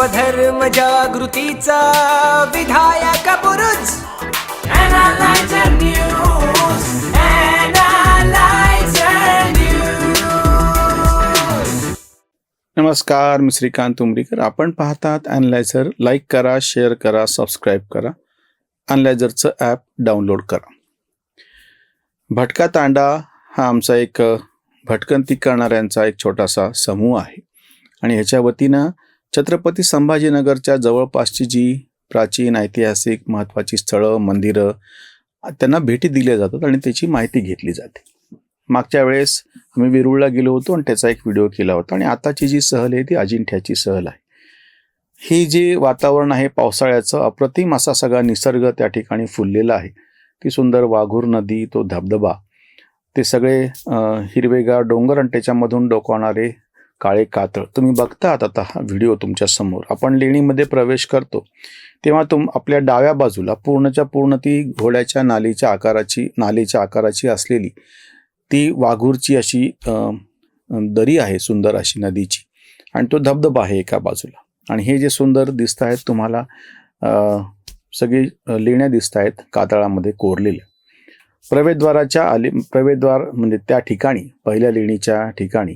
स्वधर्म जागृतीचा विधायक News. नमस्कार मी श्रीकांत उमरीकर. आपण पाहतात अनलायझर लाईक करा शेअर करा सबस्क्राईब करा. अनलायझरचं ॲप डाउनलोड करा. भटका तांडा हा आमचा एक भटकंती करणाऱ्यांचा एक छोटासा समूह आहे. आणि ह्याच्या वतीनं छत्रपती संभाजीनगरच्या जवळपासची जी प्राचीन ऐतिहासिक महत्त्वाची स्थळं मंदिरं त्यांना भेटी दिल्या जातात आणि त्याची माहिती घेतली जाते. मागच्या वेळेस आम्ही वेरूळला गेलो होतो आणि त्याचा एक व्हिडिओ केला होता आणि आताची जी सहल आहे ती अजिंठ्याची सहल आहे. ही जे वातावरण आहे पावसाळ्याचं अप्रतिम असा सगळा निसर्ग त्या ठिकाणी फुललेला आहे. ती सुंदर वाघूर नदी तो धबधबा ते सगळे हिरवेगार डोंगर आणि त्याच्यामधून डोकावणारे काळे कातळ. तुम्ही बघतात आता हा व्हिडिओ तुमच्यासमोर. आपण लेणीमध्ये प्रवेश करतो तेव्हा तुम आपल्या डाव्या बाजूला पूर्णच्या पूर्ण ती घोड्याच्या नालीच्या आकाराची नालीच्या आकाराची असलेली ती वाघूरची अशी दरी आहे सुंदर अशी नदीची. आणि तो धबधबा आहे एका बाजूला. आणि हे जे सुंदर दिसत आहेत तुम्हाला सगळी लेण्या दिसत आहेत कातळामध्ये कोरलेल्या. प्रवेशद्वाराच्या आले प्रवेशद्वार म्हणजे त्या ठिकाणी पहिल्या लेणीच्या ठिकाणी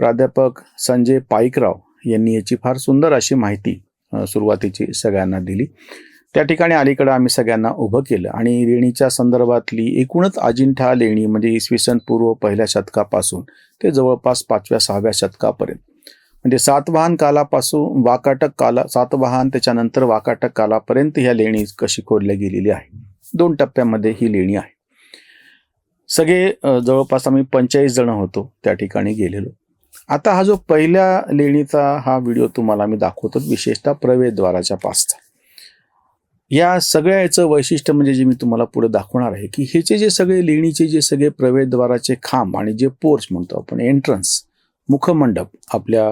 प्राध्यापक संजय पाईकराव यांनी याची फार सुंदर अशी माहिती सुरुवातीची सगळ्यांना दिली. त्या ठिकाणी अलीकडं आम्ही सगळ्यांना उभं केलं आणि लेणीच्या संदर्भातली एकूणच अजिंठा लेणी म्हणजे इसवी सन पूर्व पहिल्या शतकापासून ते जवळपास पाचव्या सहाव्या शतकापर्यंत. म्हणजे सातवाहन कालापासून वाकाटक काला सातवाहन त्याच्यानंतर वाकाटक कालापर्यंत ह्या लेणी कशी खोदल्या गेलेली आहे. दोन टप्प्यामध्ये ही लेणी आहे. सगळे जवळपास आम्ही पंचेचाळीस जण होतो त्या ठिकाणी गेलेलो. आता हा जो पहिल्या लेणीचा हा व्हिडिओ तुम्हाला मी दाखवतो विशेषतः प्रवेशद्वाराच्या पासचा. या सगळ्या याचं वैशिष्ट्य म्हणजे जे मी तुम्हाला पुढे दाखवणार आहे की ह्याचे जे सगळे लेणीचे जे सगळे प्रवेशद्वाराचे खांब आणि जे पोर्च म्हणतो आपण एंट्रन्स मुखमंडप आपल्या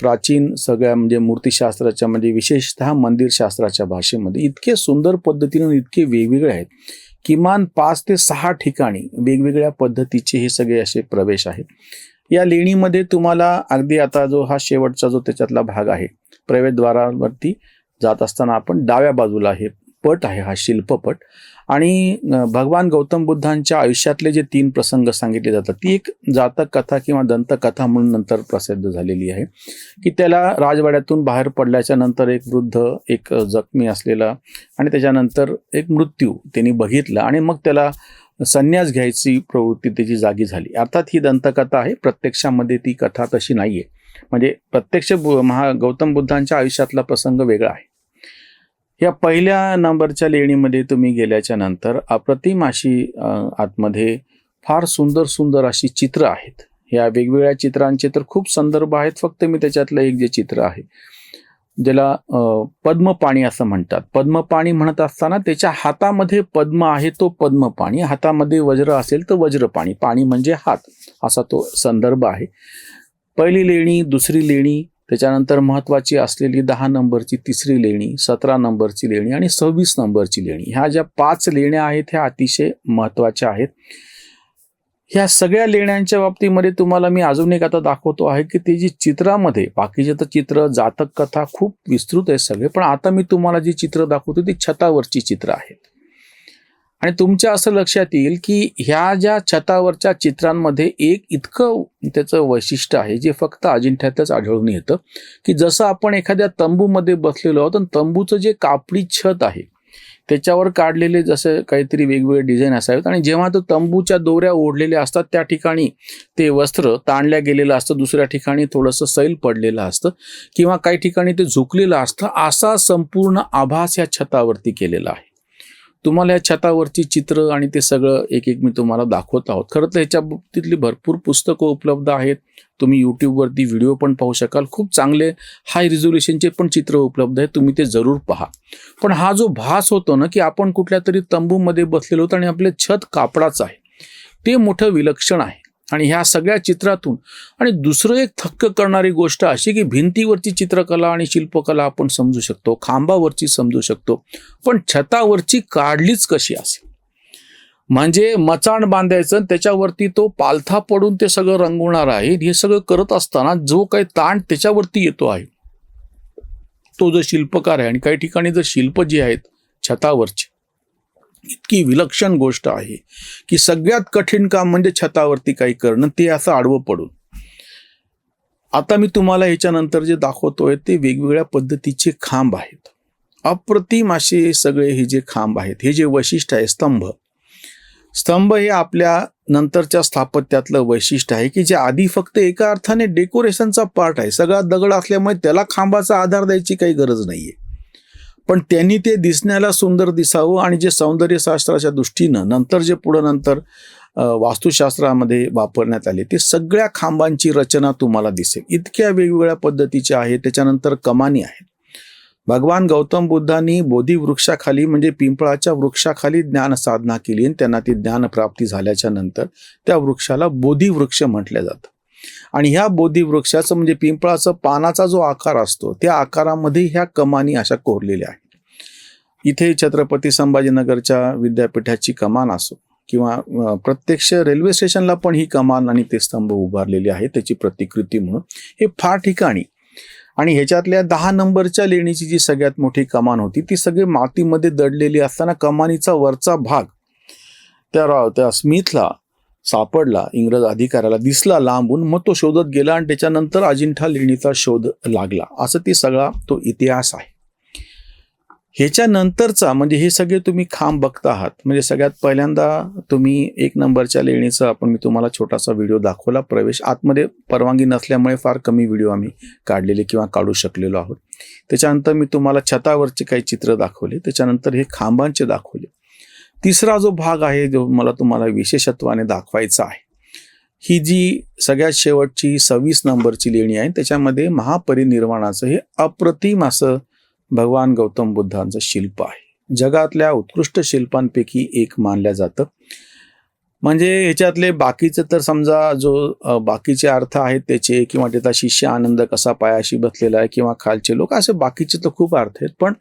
प्राचीन सगळ्या म्हणजे मूर्तिशास्त्राच्या म्हणजे विशेषतः मंदिरशास्त्राच्या भाषेमध्ये इतके सुंदर पद्धतीनं इतके वेगवेगळे आहेत. किमान पाच ते सहा ठिकाणी वेगवेगळ्या पद्धतीचे हे सगळे असे प्रवेश आहेत. या लेणीमध्ये तुम्हाला अगदी आता जो हा शेवटचा जो त्याच्यातला भाग आहे प्रवेशद्वारावरती जात असताना आपण डाव्या बाजूला हे पट आहे हा शिल्पपट. आणि भगवान गौतम बुद्धांच्या आयुष्यातले जे तीन प्रसंग सांगितले जातात ती एक जातक कथा किंवा दंतकथा म्हणून नंतर प्रसिद्ध झालेली आहे की त्याला राजवाड्यातून बाहेर पडल्याच्या नंतर एक वृद्ध एक जखमी असलेला आणि त्याच्यानंतर एक मृत्यू त्यांनी बघितला आणि मग त्याला संन्यास घ्यायची प्रवृत्ती त्याची जागी झाली. अर्थात ही दंतकथा आहे. प्रत्यक्षामध्ये ती कथा तशी नाही आहे म्हणजे प्रत्यक्ष महा गौतम बुद्धांच्या आयुष्यातला प्रसंग वेगळा आहे. या पहिल्या नंबरच्या लेणीमध्ये तुम्ही गेल्याच्यानंतर अप्रतिम अशी आतमध्ये फार सुंदर सुंदर अशी चित्र आहेत. या वेगवेगळ्या चित्रांचे तर खूप संदर्भ आहेत. फक्त मी त्याच्यातलं एक जे चित्र आहे ज्याला पद्मपाणी असं म्हणतात. पद्मपाणी म्हणत असताना त्याच्या हातामध्ये पद्म आहे तो पद्मपाणी. हातामध्ये वज्र असेल तर वज्रपाणी. पाणी म्हणजे हात असा तो संदर्भ आहे. पहिली लेणी दुसरी लेणी त्याच्यानंतर महत्त्वाची असलेली दहा नंबरची तिसरी लेणी सतरा नंबरची लेणी आणि सव्वीस नंबरची लेणी. ह्या ज्या पाच लेण्या आहेत ह्या अतिशय महत्त्वाच्या आहेत. ह्या सगळ्या लेण्यांच्या बाबतीमध्ये तुम्हाला मी अजून एक आता दाखवतो आहे की ते जी चित्रामध्ये बाकीचे तर चित्र जातक कथा खूप विस्तृत आहे सगळे पण आता मी तुम्हाला जी चित्र दाखवतो ती छतावरची चित्र आहेत आणि तुमच्या असं लक्षात येईल की ह्या ज्या छतावरच्या चित्रांमध्ये एक इतकं त्याचं वैशिष्ट्य आहे जे फक्त अजिंठ्यातच आढळून येतं की जसं आपण एखाद्या तंबूमध्ये बसलेलो आहोत आणि तंबूचं जे कापडी छत आहे त्याच्यावर काढलेले जसं काहीतरी वेगवेगळे डिझाईन असावेत. आणि जेव्हा तो तंबूच्या दोऱ्या ओढलेल्या असतात त्या ठिकाणी ते वस्त्र ताणल्या गेलेलं असतं दुसऱ्या ठिकाणी थोडंसं सैल पडलेलं असतं किंवा काही ठिकाणी ते झुकलेलं असतं असा संपूर्ण आभास या छतावरती केलेला आहे. तुम्हाला या छतावरची चित्र आणि ते सगळं एक एक मी तुम्हाला दाखवत आहोत. खरं तर ह्याच्या बाबतीतली भरपूर पुस्तकं उपलब्ध आहेत. तुम्ही यूट्यूबवरती व्हिडिओ पण पाहू शकाल. खूप चांगले हाय रिझोल्युशनचे पण चित्र उपलब्ध आहेत. तुम्ही ते जरूर पहा. पण हा जो भास होतो ना की आपण कुठल्या तरी तंबूमध्ये बसलेलो होतो आणि आपले छत कापडाचं आहे. ते मोठं विलक्षण आहे. आणि ह्या सगळ्या चित्रातून आणि दुसरं एक थक्क करणारी गोष्ट अशी की भिंतीवरची चित्रकला आणि शिल्पकला आपण समजू शकतो खांबावरची समजू शकतो पण छतावरची काढलीच कशी असेल? म्हणजे मचाण बांधायचं आणि त्याच्यावरती तो पालथा पडून ते सगळं रंगवणार आहे हे सगळं करत असताना जो काही ताण त्याच्यावरती येतो आहे. तो जो शिल्पकार आहे आणि काही ठिकाणी जर शिल्प जी आहेत छतावरची इतकी विलक्षण गोष्ट आहे की सगळ्यात कठीण काम म्हणजे छतावरती काही करणं ते असं आडवं पडून. आता मी तुम्हाला ह्याच्यानंतर जे दाखवतोय ते वेगवेगळ्या पद्धतीचे खांब आहेत. अप्रतिम असे सगळे हे जे खांब आहेत हे जे वैशिष्ट्य आहे स्तंभ. स्तंभ हे आपल्या नंतरच्या स्थापत्यातलं वैशिष्ट्य आहे की जे आधी फक्त एका अर्थाने डेकोरेशनचा पार्ट आहे. सगळा दगड असल्यामुळे त्याला खांबाचा आधार द्यायची काही गरज नाहीये. पण त्यांनी ते दिसण्याला सुंदर दिसावं आणि जे सौंदर्यशास्त्राच्या दृष्टीनं नंतर जे पुढं नंतर वास्तुशास्त्रामध्ये वापरण्यात आले ते सगळ्या खांबांची रचना तुम्हाला दिसेल. इतक्या वेगवेगळ्या पद्धतीच्या आहेत त्याच्यानंतर कमानी आहेत भगवान गौतम बुद्धांनी बोधी वृक्षाखाली म्हणजे पिंपळाच्या वृक्षाखाली ज्ञान साधना केली आणि त्यांना ती ज्ञान प्राप्ती झाल्याच्यानंतर त्या वृक्षाला बोधी वृक्ष म्हटलं जातं. आणि ह्या बोधी वृक्षाचं म्हणजे पिंपळाचं पानाचा जो आकार असतो त्या आकारामध्ये ह्या कमानी अशा कोरलेल्या आहेत. इथे छत्रपती संभाजीनगरच्या विद्यापीठाची कमान असो किंवा प्रत्यक्ष रेल्वे स्टेशनला पण ही कमान आणि ते स्तंभ उभारलेले आहे त्याची प्रतिकृती म्हणून. हे फार ठिकाणी. आणि ह्याच्यातल्या दहा नंबरच्या लेणीची जी सगळ्यात मोठी कमान होती ती सगळी मातीमध्ये दडलेली असताना कमानीचा वरचा भाग त्या त्या स्मिथला सापडला. इंग्रज अधिकाऱ्याला दिसला लांबून मग तो शोधत गेला आणि त्याच्यानंतर अजिंठा लेणीचा शोध लागला. असं ते सगळा तो इतिहास आहे. ह्याच्यानंतरचा म्हणजे हे सगळे तुम्ही खांब बघता आहात. म्हणजे सगळ्यात पहिल्यांदा तुम्ही एक नंबरच्या लेणीचा आपण मी तुम्हाला छोटासा व्हिडिओ दाखवला. प्रवेश आतमध्ये परवानगी नसल्यामुळे फार कमी व्हिडिओ आम्ही काढलेले किंवा काढू शकलेलो आहोत. त्याच्यानंतर मी तुम्हाला छतावरचे काही चित्र दाखवले. त्याच्यानंतर हे खांबांचे दाखवले. तिसरा जो भाग आहे जो मला तुम्हाला विशेषत्वाने दाखवायचा आहे ही जी सगळ्यात शेवटची सव्वीस नंबरची लेणी आहे त्याच्यामध्ये महापरिनिर्वाणाचं हे अप्रतिम असं भगवान गौतम बुद्धांचं शिल्प आहे. जगातल्या उत्कृष्ट शिल्पांपैकी एक मानलं जातं. म्हणजे ह्याच्यातले बाकीचे तर समजा जो बाकीचे अर्थ आहेत त्याचे किंवा त्याचा शिष्य आनंद कसा पायाशी बसलेला आहे किंवा खालचे लोक असे बाकीचे तर खूप अर्थ आहेत. पण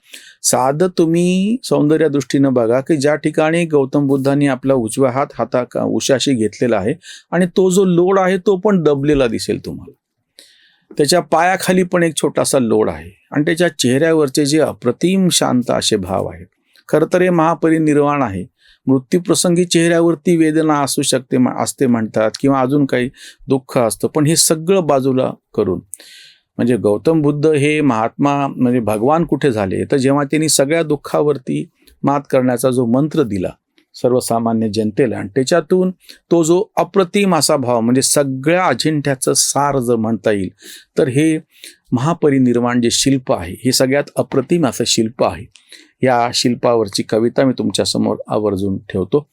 साधं तुम्ही सौंदर्या दृष्टीनं बघा की ज्या ठिकाणी गौतम बुद्धांनी आपला उजवा हात हाता का- उशाशी घेतलेला आहे आणि तो जो लोड आहे तो पण दबलेला दिसेल तुम्हाला. त्याच्या पायाखाली पण एक छोटासा लोड आहे आणि त्याच्या चेहऱ्यावरचे जे अप्रतिम शांत असे भाव आहेत. खरं तर हे महापरिनिर्वाण आहे. मृत्यूप्रसंगी चेहऱ्यावरती वेदना असू शकते असते म्हणतात किंवा अजून काही दुःख असतं. पण हे सगळं बाजूला करून म्हणजे गौतम बुद्ध हे महात्मा म्हणजे भगवान कुठे झाले? तर जेव्हा त्यांनी सगळ्या दुःखावरती मात करण्याचा जो मंत्र दिला सर्वसामान्य जनतेला आणि त्याच्यातून तो जो अप्रतिम असा भाव म्हणजे सगळ्या अजिंठ्याचं सार जर म्हणता येईल तर हे महापरिनिर्वाण जे शिल्प आहे हे सगळ्यात अप्रतिम असं शिल्प आहे. या शिल्पावरची कविता मी तुमच्यासमोर आवर्जून ठेवतो.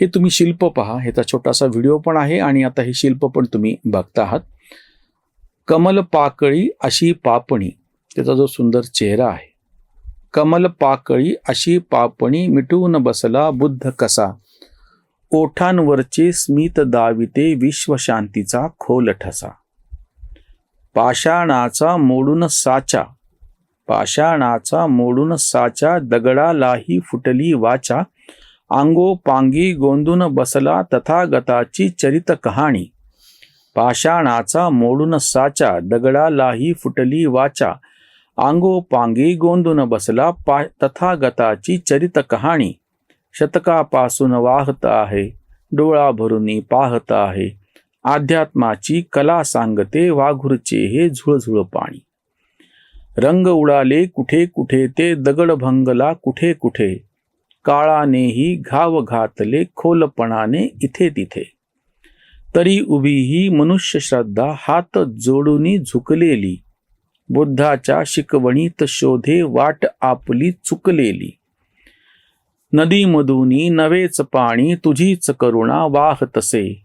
हे तुम्ही शिल्प पहा. ह्याचा छोटासा व्हिडिओ पण आहे आणि आता हे शिल्प पण तुम्ही बघता आहात. कमल पाकळी अशी पापणी. त्याचा जो सुंदर चेहरा आहे. कमल पाकळी अशी पापणी मिटून बसला बुद्ध कसा. ओठांवरचे स्मित दाविते विश्वशांतीचा खोल ठसा. पाषाणाचा मोडून साचा. पाषाणाचा मोडून साचा दगडालाही फुटली वाचा. आंगो पांगी गोंदून बसला तथागताची चरित कहाणी. पाषाणाचा मोडून साचा दगडालाही फुटली वाचा. आंगो पांगी गोंदून बसला पा तथागताची चरित कहाणी. शतकापासून वाहत आहे डोळा भरूनी पाहत आहे. अध्यात्माची कला सांगते वाघुरचे हे झुळझुळ पाणी. रंग उडाले कुठे कुठे ते दगड भंगला कुठे कुठे. काळानेही घाव घातले खोलपणाने इथे तिथे. तरी उभी ही मनुष्य श्रद्धा हात जोडूनी झुकलेली. बुद्धाच्या शिकवणीत शोधे वाट आपली चुकलेली. नदीमधूनी नवेच पाणी तुझीच करुणा वाहतसे.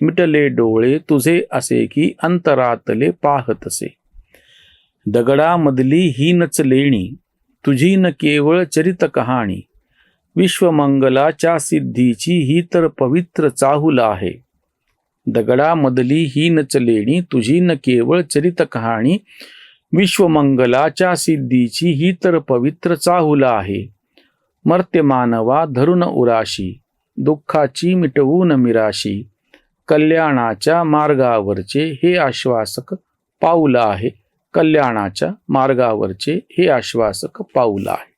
मिटले डोळे तुझे असे की अंतरातले पाहतसे. दगडामधली हीनच लेणी तुझी न केवळ चरित कहाणी. विश्वमंगलाच्या सिद्धीची ही तर पवित्र चाहूल आहे. दगडामधली हीनच लेणी तुझी न केवळ चरित कहाणी. विश्वमंगलाच्या सिद्धीची ही तर पवित्र चाहूल आहे. मर्त्यमानवा धरुण उराशी दुःखाची मिटवून मिराशी. कल्याणाच्या मार्गावरचे हे आश्वासक पाऊल आहे. कल्याणाच्या मार्गावरचे हे आश्वासक पाऊल आहे.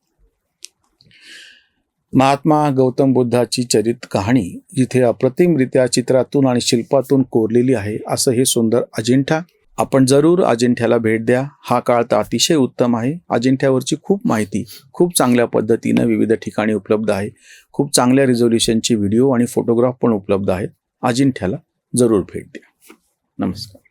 महात्मा गौतम बुद्धाची चरित कहाणी जिथे अप्रतिमरित्या चित्रातून आणि शिल्पातून कोरलेली आहे असं हे सुंदर अजिंठा. आपण जरूर अजिंठ्याला भेट द्या. हा काळ तर अतिशय उत्तम आहे. अजिंठ्यावरची खूप माहिती खूप चांगल्या पद्धतीनं विविध ठिकाणी उपलब्ध आहे. खूप चांगल्या रिझोल्युशनचे व्हिडिओ आणि फोटोग्राफ पण उपलब्ध आहेत. अजिंठ्याला जरूर भेट द्या. नमस्कार.